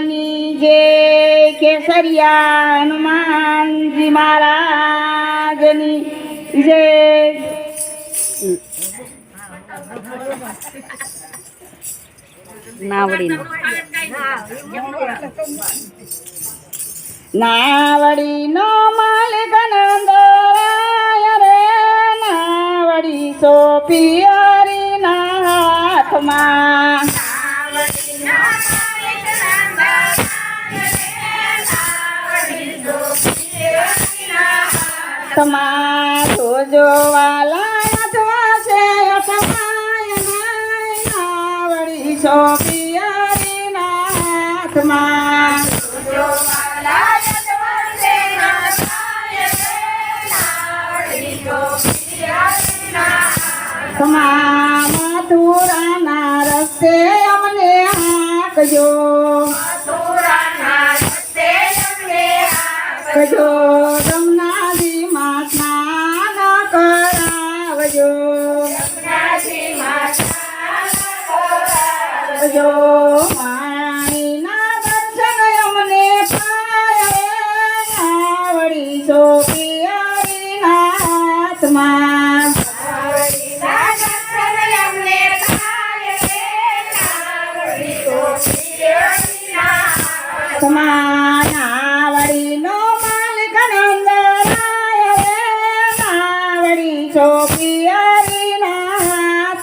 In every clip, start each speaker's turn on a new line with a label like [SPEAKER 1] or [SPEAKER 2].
[SPEAKER 1] ની જે કેસરિયા હનુમાનજી મહારાજની. જે
[SPEAKER 2] નાવડીનો.
[SPEAKER 1] નાવડી નો માલ નંદરાય રે, નાવડી સોપી હરી ના હાથમાં. તમારો જોવાલા અથવા છે અપમાય નાવડી સોપી હરી ના હાથમાં તમા મથુરાના રસ્તે અમને હાકજો.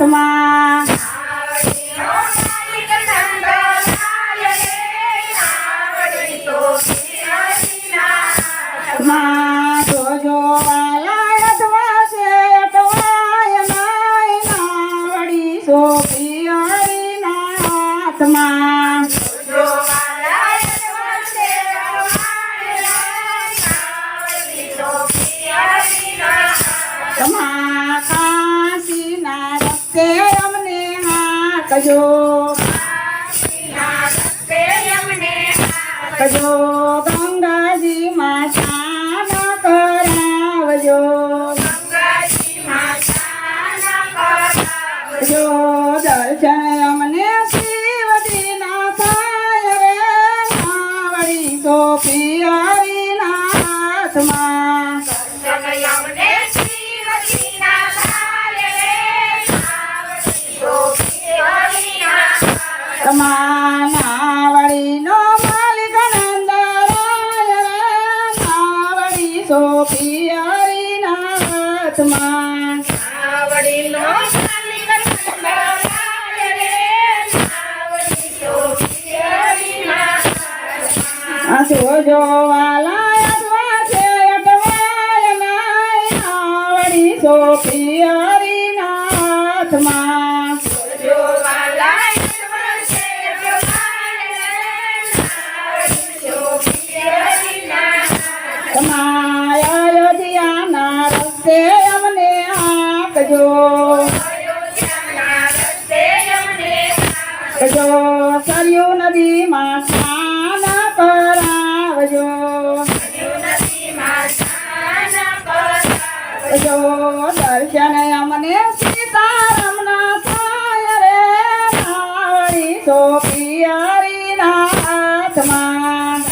[SPEAKER 1] હાથમાં નાવડી જોજો વાલા અટવા છે અટવાય સોપી. નાવડી સોપી હરીના હાથમાં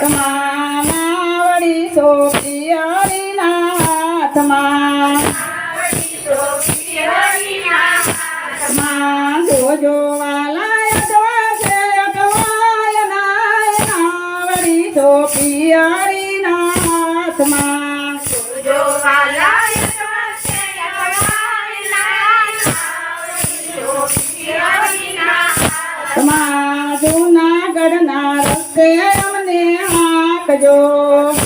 [SPEAKER 1] તમારા તો પિયારી ના હાથમાં માં જોજો જૂનાગઢના રસ્તે અમને હાકજો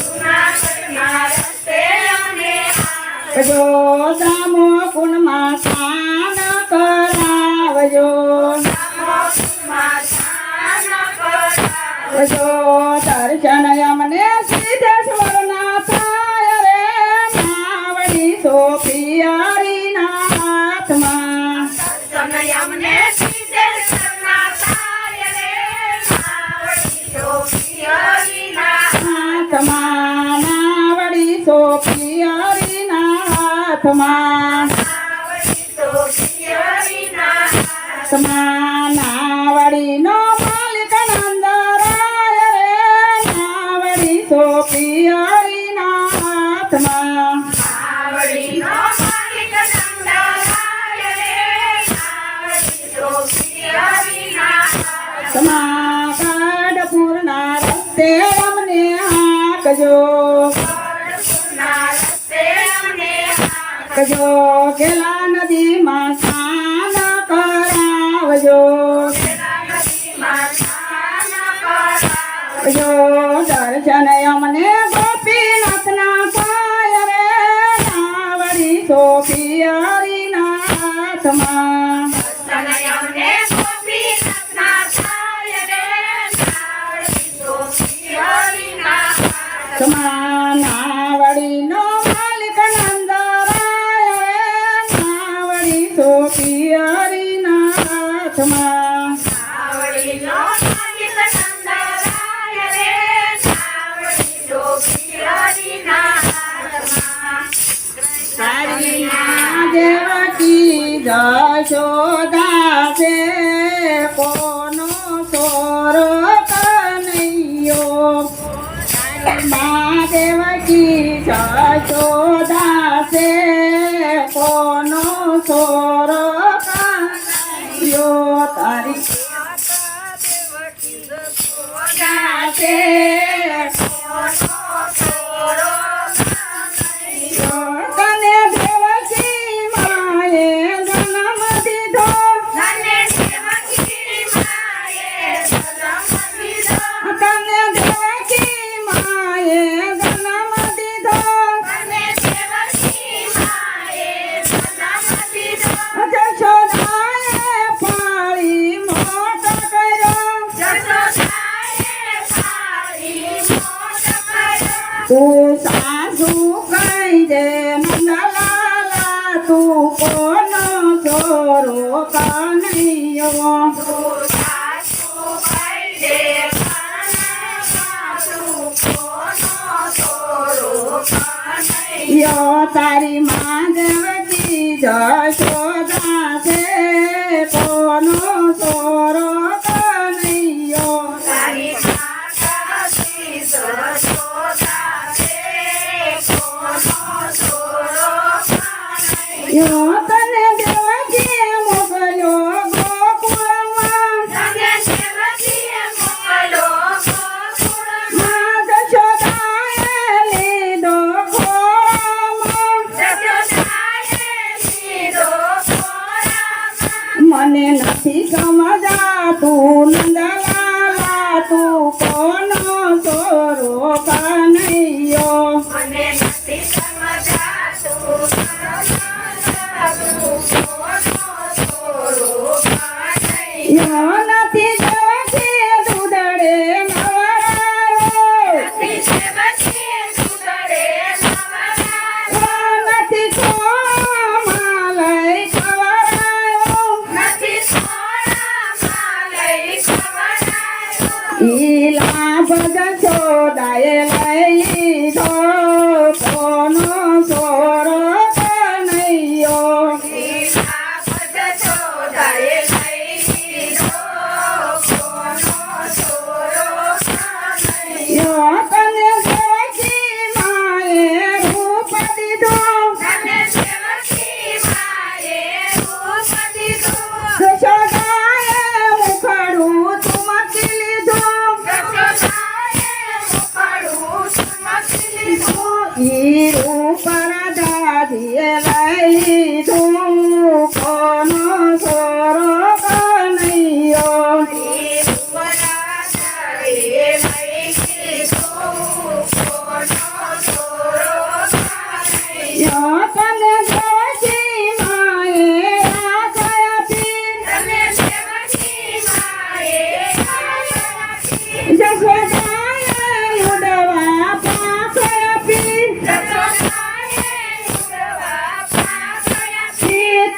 [SPEAKER 1] નાથમાં નાવડીનો માલિક નંદરાય રે નાવડી સોપી હરિનાથમાં સમાકાઢપુરના રસ્તે અમને હાકજો કજો ગેલા નદીમાં સ્નાન કજો દર્શન અમને ગોપીનાથના પાય રે નાવડી સોપી હરિનાથમાં નાવડીનો માલિક નંદરાય રે નાવડી સોપી તારીના દેવકી જશોદા છે કોનો યો તારી માં દેવકી જશોદા છે કોનો સોરો કનૈયો યો તને દેવકી મને નથી સમજાતું નંદલાલા.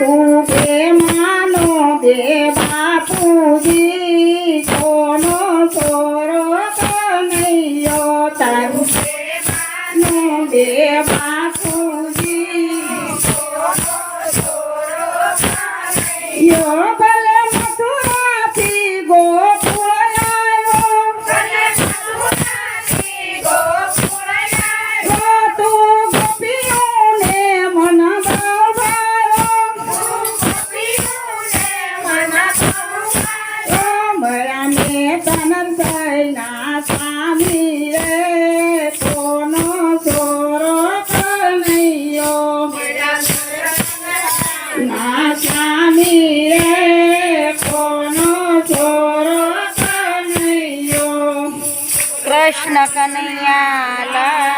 [SPEAKER 1] તું કે
[SPEAKER 2] માનો
[SPEAKER 1] કે બાપુજી કોનો છોરો કનૈયો, તારું કે માનો કે બાપુજી કોનો છોરો કનૈયો નરસાઈના સ્વામી રે કોનો સોરો કનૈયો ના સ્વામી રે કોનો સોરો કનૈયો
[SPEAKER 3] કૃષ્ણ કનૈયા.